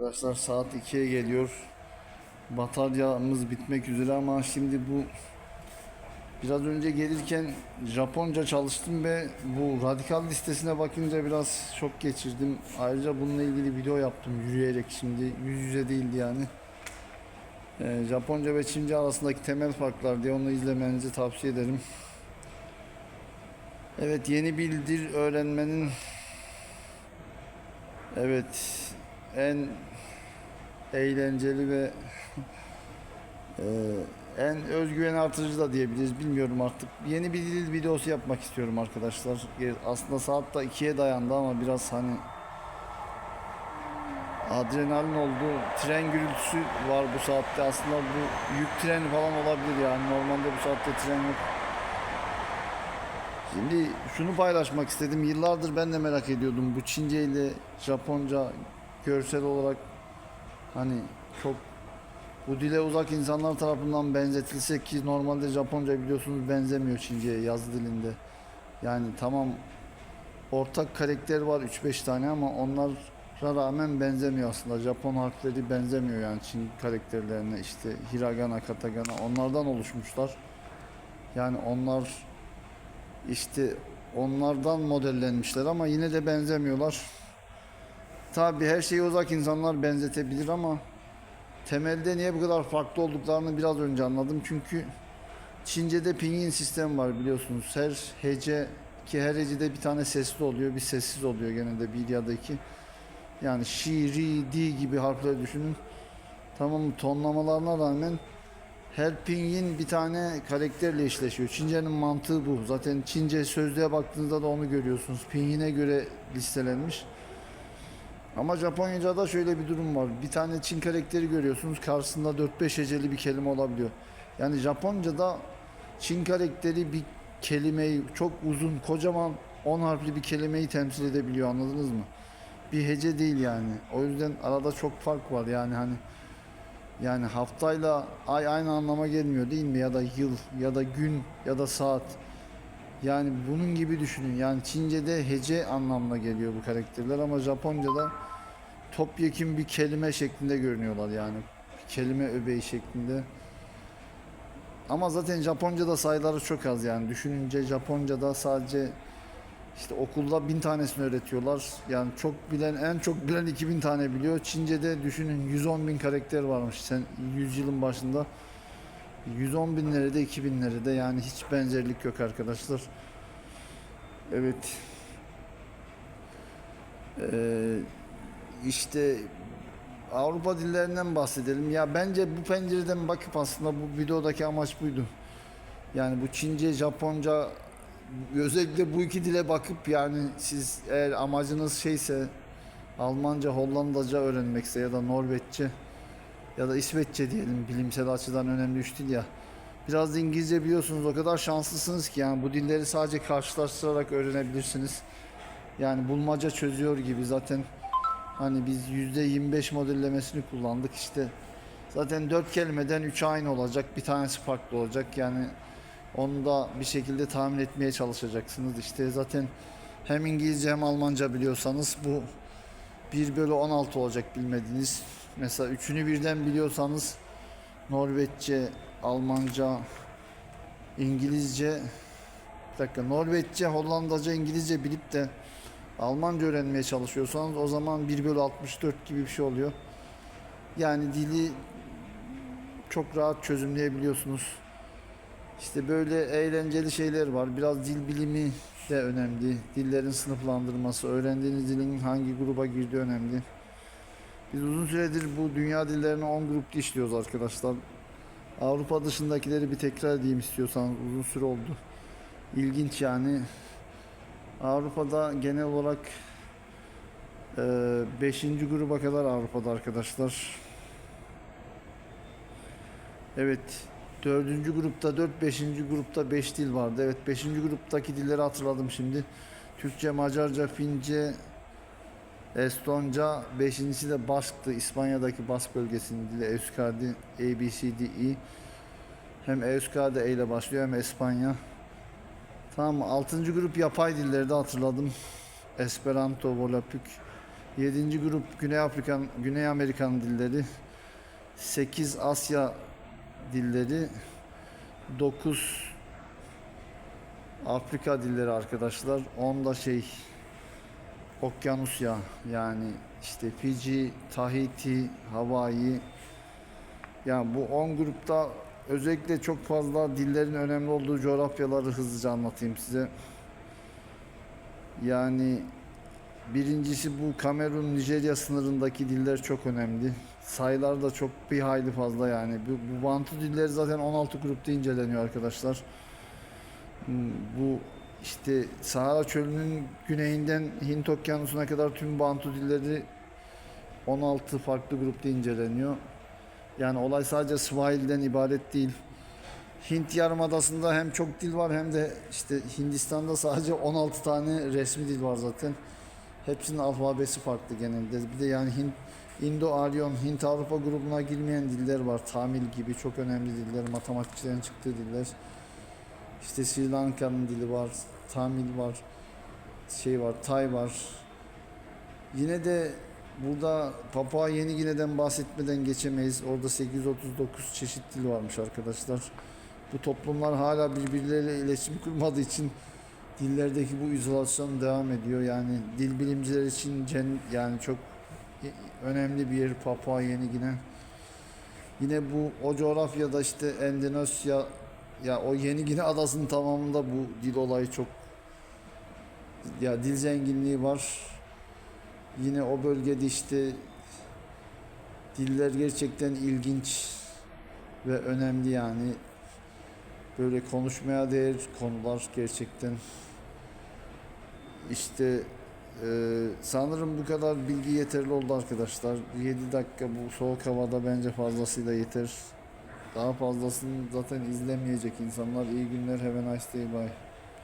Arkadaşlar saat 2'ye geliyor. Bataryamız bitmek üzere ama şimdi bu biraz önce gelirken Japonca çalıştım ve bu radikal listesine bakınca biraz şok geçirdim. Ayrıca bununla ilgili video yaptım yürüyerek şimdi yüz yüze değildi yani. Ee, Japonca ve Çince arasındaki temel farklar diye onu izlemenizi tavsiye ederim. Evet yeni bir dil öğrenmenin evet en eğlenceli ve eee, en özgüven artırıcı da diyebiliriz. Bilmiyorum artık. Yeni bir dil videosu yapmak istiyorum arkadaşlar. E, Aslında saat da 2'ye dayandı ama biraz hani adrenalin oldu. Tren gürültüsü var bu saatte. Aslında bu yük treni falan olabilir yani. Normalde bu saatte tren yok. Şimdi şunu paylaşmak istedim. Yıllardır ben de merak ediyordum. Bu Çince ile Japonca görsel olarak hani çok bu dile uzak insanlar tarafından benzetilse ki normalde Japonca biliyorsunuz benzemiyor Çince'ye yazı dilinde. Yani tamam ortak karakter var 3-5 tane ama onlara rağmen benzemiyor aslında. Japon harfleri benzemiyor yani Çin karakterlerine işte hiragana, katakana onlardan oluşmuşlar. Yani onlar işte onlardan modellenmişler ama yine de benzemiyorlar. Tabi her şeye uzak insanlar benzetebilir ama temelde niye bu kadar farklı olduklarını biraz önce anladım. Çünkü Çince'de pinyin sistemi var biliyorsunuz. Her hece ki her hecede bir tane sesli oluyor, bir sessiz oluyor genelde bir ya da iki. Yani şi, ri, di gibi harfleri düşünün. Tamam tonlamalarına rağmen her pinyin bir tane karakterle işleşiyor. Çince'nin mantığı bu. Zaten Çince sözlüğe baktığınızda da onu görüyorsunuz. Pinyine göre listelenmiş. Ama Japonca'da şöyle bir durum var. Bir tane Çin karakteri görüyorsunuz. Karşısında 4-5 heceli bir kelime olabiliyor. Yani Japonca'da Çin karakteri bir kelimeyi çok uzun, kocaman 10 harfli bir kelimeyi temsil edebiliyor. Anladınız mı? Bir hece değil yani. O yüzden arada çok fark var. Yani hani yani haftayla ay aynı anlama gelmiyor değil mi? Ya da yıl ya da gün ya da saat. Yani bunun gibi düşünün. Yani Çince'de hece anlamına geliyor bu karakterler ama Japonca'da topyekun bir kelime şeklinde görünüyorlar yani. Bir kelime öbeği şeklinde. Ama zaten Japonca'da sayıları çok az yani. Düşününce Japonca'da sadece işte okulda bin tanesini öğretiyorlar. Yani çok bilen, en çok bilen 2000 tane biliyor. Çince'de düşünün 110 bin karakter varmış sen 100 yılın başında. 110 binlere de 2000'lere de yani hiç benzerlik yok arkadaşlar. Evet. Ee, işte Avrupa dillerinden bahsedelim. Ya bence bu pencereden bakıp aslında bu videodaki amaç buydu. Yani bu Çince, Japonca özellikle bu iki dile bakıp yani siz eğer amacınız şeyse Almanca, Hollandaca öğrenmekse ya da Norveççe ya da İsveççe diyelim bilimsel açıdan önemli üç dil ya. Biraz da İngilizce biliyorsunuz o kadar şanslısınız ki yani bu dilleri sadece karşılaştırarak öğrenebilirsiniz. Yani bulmaca çözüyor gibi zaten hani biz %25 modellemesini kullandık işte. Zaten dört kelimeden üç aynı olacak bir tanesi farklı olacak yani onu da bir şekilde tahmin etmeye çalışacaksınız. İşte zaten hem İngilizce hem Almanca biliyorsanız bu 1 bölü 16 olacak bilmediğiniz. Mesela üçünü birden biliyorsanız Norveççe, Almanca, İngilizce bir dakika Norveççe, Hollandaca, İngilizce bilip de Almanca öğrenmeye çalışıyorsanız o zaman 1 bölü 64 gibi bir şey oluyor. Yani dili çok rahat çözümleyebiliyorsunuz. İşte böyle eğlenceli şeyler var. Biraz dil bilimi de önemli. Dillerin sınıflandırması, öğrendiğiniz dilin hangi gruba girdiği önemli. Biz uzun süredir bu dünya dillerini 10 grupta işliyoruz arkadaşlar. Avrupa dışındakileri bir tekrar edeyim istiyorsanız uzun süre oldu. İlginç yani. Avrupa'da genel olarak 5. gruba kadar Avrupa'da arkadaşlar. Evet. Dördüncü grupta 4, beşinci grupta 5 dil vardı. Evet beşinci gruptaki dilleri hatırladım şimdi. Türkçe, Macarca, Fince, Estonca, beşincisi de Bask'tı. İspanya'daki Bask bölgesinin dili Euskadi, A, B, C, D, E. Hem Euskadi E ile başlıyor hem İspanya. Tamam altıncı grup yapay dilleri de hatırladım. Esperanto, Volapük. 7. grup Güney Afrikan Güney Amerikan dilleri. 8 Asya dilleri. 9 Afrika dilleri arkadaşlar. 10 da şey Okyanusya yani işte Fiji, Tahiti, Hawaii yani bu 10 grupta özellikle çok fazla dillerin önemli olduğu coğrafyaları hızlıca anlatayım size. Yani birincisi bu Kamerun Nijerya sınırındaki diller çok önemli. Sayılar da çok bir hayli fazla yani. Bu, bu Bantu dilleri zaten 16 grupta inceleniyor arkadaşlar. Hmm, Bu işte Sahara Çölü'nün güneyinden Hint Okyanusu'na kadar tüm Bantu dilleri 16 farklı grupta inceleniyor. Yani olay sadece Swahili'den ibaret değil. Hint Yarımadası'nda hem çok dil var hem de işte Hindistan'da sadece 16 tane resmi dil var zaten. Hepsinin alfabesi farklı genelde. Bir de yani Hint, Indo-Aryan, Hint-Avrupa grubuna girmeyen diller var. Tamil gibi çok önemli diller, matematikçilerin çıktığı diller. İşte Sri Lanka'nın dili var, Tamil var, şey var, Tay var. Yine de burada Papua Yeni Gine'den bahsetmeden geçemeyiz. Orada 839 çeşit dil varmış arkadaşlar. Bu toplumlar hala birbirleriyle iletişim kurmadığı için dillerdeki bu izolasyon devam ediyor. Yani dil bilimciler için cen, yani çok önemli bir yer Papua Yeni Gine. Yine bu o coğrafyada işte Endonezya ya o Yeni Gine adasının tamamında bu dil olayı çok ya dil zenginliği var. Yine o bölgede işte diller gerçekten ilginç ve önemli yani. Böyle konuşmaya değer konular gerçekten. İşte e, sanırım bu kadar bilgi yeterli oldu arkadaşlar. 7 dakika bu soğuk havada bence fazlasıyla yeter. Daha fazlasını zaten izlemeyecek insanlar. İyi günler, have a nice day, bye.